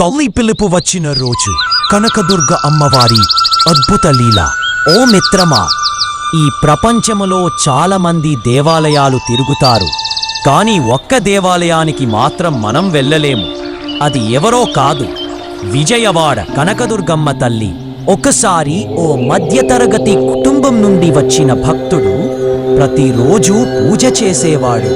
కల్లి పిలుపు వచ్చిన రోజు కనకదుర్గ అమ్మవారి అద్భుత లీల. ఓ మిత్రమా ఈ ప్రపంచములో చాలామంది దేవాలయాలు తిరుగుతారు. కానీ ఒక్క దేవాలయానికి మాత్రం మనం వెళ్ళలేము. అది ఎవరో కాదు విజయవాడ కనకదుర్గమ్మ తల్లి. ఒకసారి ఓ మధ్యతరగతి కుటుంబం నుండి వచ్చిన భక్తుడు ప్రతిరోజూ పూజ చేసేవాడు.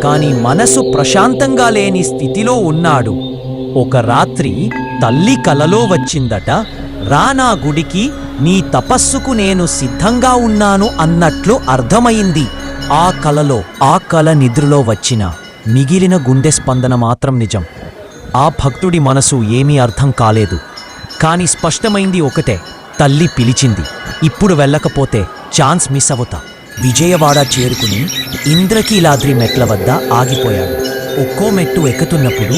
కాని మనసు ప్రశాంతంగా లేని స్థితిలో ఉన్నాడు. ఒక రాత్రి తల్లి కలలో వచ్చిందట రానా గుడికి నీ తపస్సుకు నేను సిద్ధంగా ఉన్నాను అన్నట్లు అర్థమైంది. ఆ కలలో ఆ కల నిద్రలో వచ్చిన మిగిలిన గుండె స్పందన మాత్రం నిజం. ఆ భక్తుడి మనసు ఏమీ అర్థం కాలేదు. కాని స్పష్టమైంది ఒకటే తల్లి పిలిచింది ఇప్పుడు వెళ్ళకపోతే ఛాన్స్ మిస్ అవుతా. విజయవాడ చేరుకుని ఇంద్రకీలాద్రి మెట్ల వద్ద ఆగిపోయాడు ఒక్కో మెట్టు ఎక్కుతున్నప్పుడు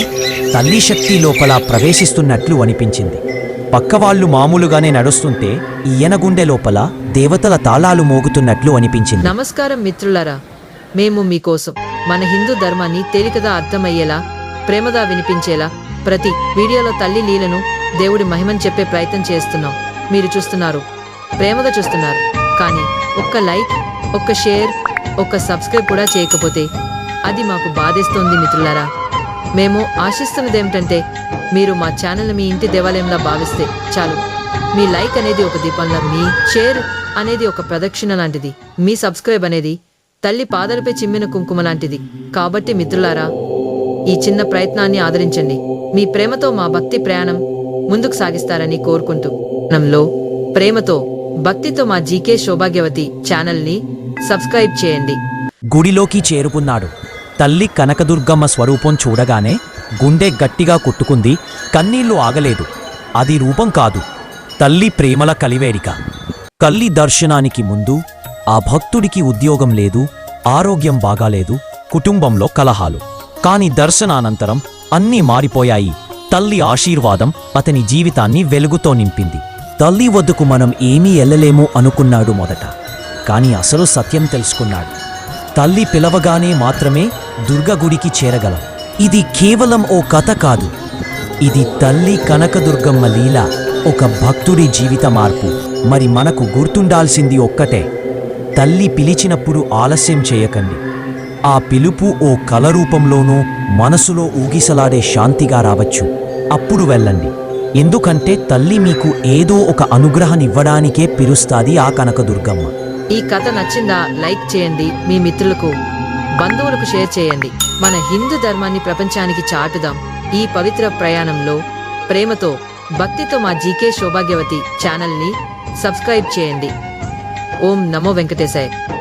తల్లి శక్తి లోపల ప్రవేశిస్తున్నట్లు అనిపించింది. పక్కవాళ్ళు మామూలుగానే నడుస్తుంటే ఈయన గుండె లోపల దేవతల తాళాలు మోగుతున్నట్లు అనిపించింది. నమస్కారం మిత్రులరా మేము మీకోసం మన హిందూ ధర్మాన్ని తేలికగా అర్థమయ్యేలా ప్రేమగా వినిపించేలా ప్రతి వీడియోలో తల్లి లీలను దేవుడి మహిమని చెప్పే ప్రయత్నం చేస్తున్నాం. మీరు చూస్తున్నారు ప్రేమగా చూస్తున్నారు. కానీ ఒక్క లైక్ ఒక్క షేర్ ఒక్క సబ్స్క్రైబ్ కూడా చేయకపోతే అది మాకు బాధిస్తోంది మిత్రులారా. మేము ఆశిస్తున్నది ఏమిటంటే మీరు మా ఛానల్ మీ ఇంటి దేవాలయంలా భావిస్తే చాలు. మీ లైక్ అనేది ఒక దీపంలా మీ షేర్ అనేది ఒక ప్రదక్షిణ లాంటిది. మీ సబ్స్క్రైబ్ అనేది తల్లి పాదలపై చిమ్మిన కుంకుమ లాంటిది. కాబట్టి మిత్రులారా ఈ చిన్న ప్రయత్నాన్ని ఆదరించండి. మీ ప్రేమతో మా భక్తి ప్రయాణం ముందుకు సాగిస్తారని కోరుకుంటూ. ప్రేమతో భక్తితో మా జీకే సౌభాగ్యవతి ఛానల్ని సబ్స్క్రైబ్ చేయండి. గుడిలోకి చేరుకున్నాడు. తల్లి కనకదుర్గమ్మ స్వరూపం చూడగానే గుండె గట్టిగా కొట్టుకుంది కన్నీళ్ళు ఆగలేదు. అది రూపం కాదు తల్లి ప్రేమల కలివేరిక. కల్లి దర్శనానికి ముందు ఆ భక్తుడికి ఉద్యోగం లేదు ఆరోగ్యం బాగాలేదు కుటుంబంలో కలహాలు. కాని దర్శనానంతరం అన్నీ మారిపోయాయి. తల్లి ఆశీర్వాదం అతని జీవితాన్ని వెలుగుతో నింపింది. తల్లి వద్దకు మనం ఏమీ ఎల్లలేము అనుకున్నాడు మొదట. కాని అసలు సత్యం తెలుసుకున్నాడు. తల్లి పిలవగానే మాత్రమే దుర్గ గుడికి చేరగలం. ఇది కేవలం ఓ కథ కాదు. ఇది తల్లి కనకదుర్గమ్మ లీల ఒక భక్తుడి జీవిత మార్పు. మరి మనకు గుర్తుండాల్సింది ఒక్కటే. తల్లి పిలిచినప్పుడు ఆలస్యం చేయకండి. ఆ పిలుపు ఓ కల రూపంలోనూ మనసులో ఊగిసలాడే శాంతిగా రావచ్చు. అప్పుడు వెళ్ళండి. ఎందుకంటే తల్లి మీకు ఏదో ఒక అనుగ్రహనివ్వడానికే పిలుస్తాది ఆ కనకదుర్గమ్మ. ఈ కథ నచ్చిందా లైక్ చేయండి. మీ మిత్రులకు బంధువులకు షేర్ చేయండి. మన హిందూ ధర్మాన్ని ప్రపంచానికి చాటుదాం. ఈ పవిత్ర ప్రయాణంలో ప్రేమతో భక్తితో మా జీకే సౌభాగ్యవతి ఛానల్ని సబ్స్క్రైబ్ చేయండి. ఓం నమో వెంకటేశాయ్.